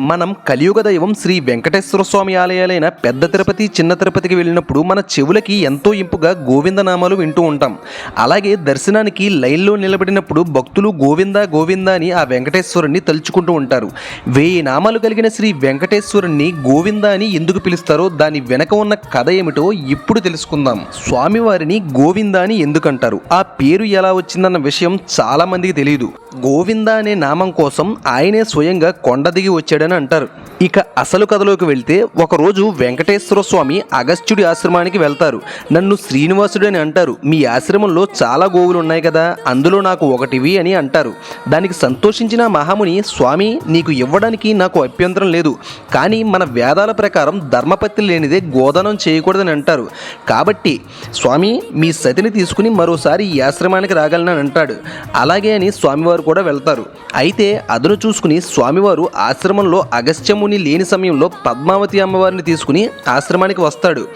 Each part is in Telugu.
మనం కలియుగ దైవం శ్రీ వెంకటేశ్వర స్వామి ఆలయాలైన పెద్ద తిరుపతి చిన్న తిరుపతికి వెళ్ళినప్పుడు మన చెవులకి ఎంతో ఇంపుగా గోవింద నామాలు వింటూ ఉంటాం. అలాగే దర్శనానికి లైన్లో నిలబడినప్పుడు భక్తులు గోవింద గోవింద అని ఆ వెంకటేశ్వరుణ్ణి తలుచుకుంటూ ఉంటారు. వెయ్యి నామాలు కలిగిన శ్రీ వెంకటేశ్వరుణ్ణి గోవింద అని ఎందుకు పిలుస్తారో దాని వెనక ఉన్న కథ ఏమిటో ఇప్పుడు తెలుసుకుందాం. స్వామివారిని గోవింద అని ఎందుకంటారు? ఆ పేరు ఎలా వచ్చిందన్న విషయం చాలామందికి తెలియదు గోవింద అనే నామం కోసం ఆయనే స్వయంగా కొండ దిగి వచ్చాడని అని అంటారు. ఇక అసలు కథలోకి వెళ్తే ఒకరోజు వెంకటేశ్వర స్వామి అగస్త్యుడి ఆశ్రమానికి వెళ్తారు. నన్ను శ్రీనివాసుడు అని అంటారు. మీ ఆశ్రమంలో చాలా గోవులు ఉన్నాయి కదా అందులో నాకు ఒకటివి అని అంటారు. దానికి సంతోషించిన మహాముని స్వామి నీకు ఇవ్వడానికి నాకు అభ్యంతరం లేదు. కానీ మన వేదాల ప్రకారం ధర్మపత్తి లేనిదే గోదానం చేయకూడదని అంటారు. కాబట్టి స్వామి మీ సతిని తీసుకుని మరోసారి ఈ ఆశ్రమానికి రాగలనని అంటాడు. అలాగే అని స్వామివారు కూడా వెళ్తారు. అయితే అదను చూసుకుని స్వామివారు ఆశ్రమంలో అగస్త్యముని లేని సమయంలో పద్మావతి అమ్మవారిని తీసుకుని ఆశ్రమానికి వస్తాడు.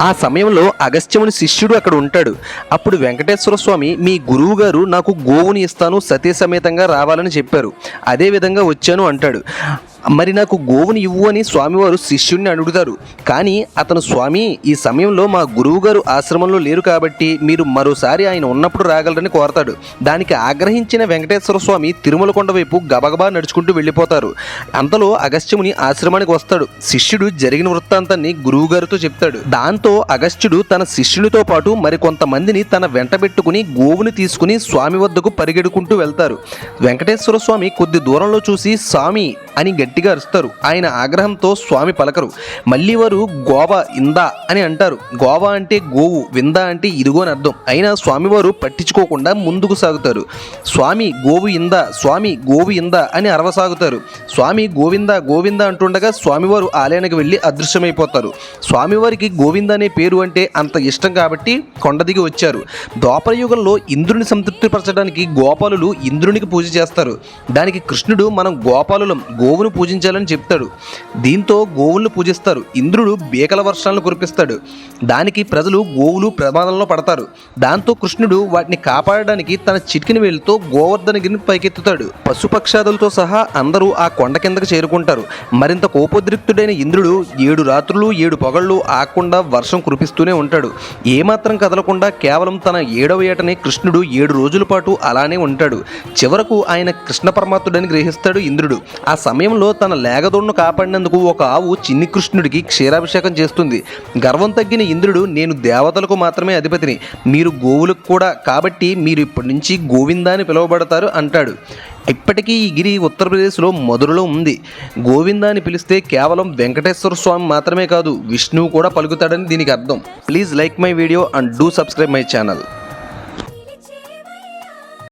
ఆ సమయంలో అగస్త్యముని శిష్యుడు అక్కడ ఉంటాడు. అప్పుడు వెంకటేశ్వర స్వామి మీ గురువు గారు నాకు గోవుని ఇస్తాను సతీ సమేతంగా రావాలని చెప్పారు. అదే విధంగా వచ్చాను అంటాడు. మరి నాకు గోవుని ఇవ్వు అని స్వామివారు శిష్యుణ్ణి అడుగుతారు. కానీ అతను స్వామి ఈ సమయంలో మా గురువుగారు ఆశ్రమంలో లేరు కాబట్టి మీరు మరోసారి ఆయన ఉన్నప్పుడు రాగలరని కోరతాడు. దానికి ఆగ్రహించిన వెంకటేశ్వర స్వామి తిరుమల కొండ వైపు గబగబా నడుచుకుంటూ వెళ్ళిపోతారు. అంతలో అగస్త్యముని ఆశ్రమానికి వస్తాడు. శిష్యుడు జరిగిన వృత్తాంతాన్ని గురువుగారితో చెప్తాడు. దాంతో అగస్త్యుడు తన శిష్యునితో పాటు మరికొంతమందిని తన వెంట పెట్టుకుని గోవుని తీసుకుని స్వామి వద్దకు పరిగెడుకుంటూ వెళ్తారు. వెంకటేశ్వర స్వామి కొద్ది దూరంలో చూసి స్వామి అని గట్టిగా అరుస్తారు. ఆయన ఆగ్రహంతో స్వామి పలకరు. మళ్ళీ వారు గోవా ఇందా అని అంటారు. గోవా అంటే గోవు విందా అంటే ఇదిగో అని అర్థం. అయినా స్వామివారు పట్టించుకోకుండా ముందుకు సాగుతారు. స్వామి గోవు ఇందా స్వామి గోవు ఇందా అని అరవసాగుతారు. స్వామి గోవింద గోవింద అంటుండగా స్వామివారు ఆలయానికి వెళ్ళి అదృశ్యమైపోతారు. స్వామివారికి గోవింద అనే పేరు అంటే అంత ఇష్టం కాబట్టి కొండ దిగి వచ్చారు. ద్వాపర యుగంలో ఇంద్రుని సంతృప్తిపరచడానికి గోపాలులు ఇంద్రునికి పూజ చేస్తారు. దానికి కృష్ణుడు మనం గోపాలులం గోవును పూజించాలని చెప్తాడు. దీంతో గోవులను పూజిస్తారు. ఇంద్రుడు బీకల వర్షాలను కురిపిస్తాడు. దానికి ప్రజలు గోవులు ప్రమాదంలో పడతారు. దాంతో కృష్ణుడు వాటిని కాపాడడానికి తన చిటికిన వేలుతో గోవర్ధనగిరిని పైకెత్తుతాడు. పశుపక్షాదులతో సహా అందరూ ఆ కొండ కిందకు చేరుకుంటారు. మరింత కోపోద్రిక్తుడైన ఇంద్రుడు ఏడు రాత్రులు ఏడు పొగళ్ళు ఆకుండా వర్షం కురిపిస్తూనే ఉంటాడు. ఏమాత్రం కదలకుండా కేవలం తన ఏడవ ఏటనే కృష్ణుడు ఏడు రోజుల పాటు అలానే ఉంటాడు. చివరకు ఆయన కృష్ణ పరమాత్ముడని గ్రహిస్తాడు ఇంద్రుడు. ఆ సమయంలో తన లేగదొడ్ను కాపాడినందుకు ఒక ఆవు చిన్ని కృష్ణుడికి క్షీరాభిషేకం చేస్తుంది. గర్వం తగ్గిన ఇంద్రుడు నేను దేవతలకు మాత్రమే అధిపతిని. మీరు గోవులకు కూడా. కాబట్టి మీరు ఇప్పటి నుంచి గోవిందా అని పిలువబడతారు అంటాడు. ఇప్పటికీ ఈ గిరి ఉత్తరప్రదేశ్లో మధురలో ఉంది. గోవిందా అని పిలిస్తే కేవలం వెంకటేశ్వర స్వామి మాత్రమే కాదు విష్ణువు కూడా పలుకుతాడని దీనికి అర్థం. Please like my video and do subscribe my channel.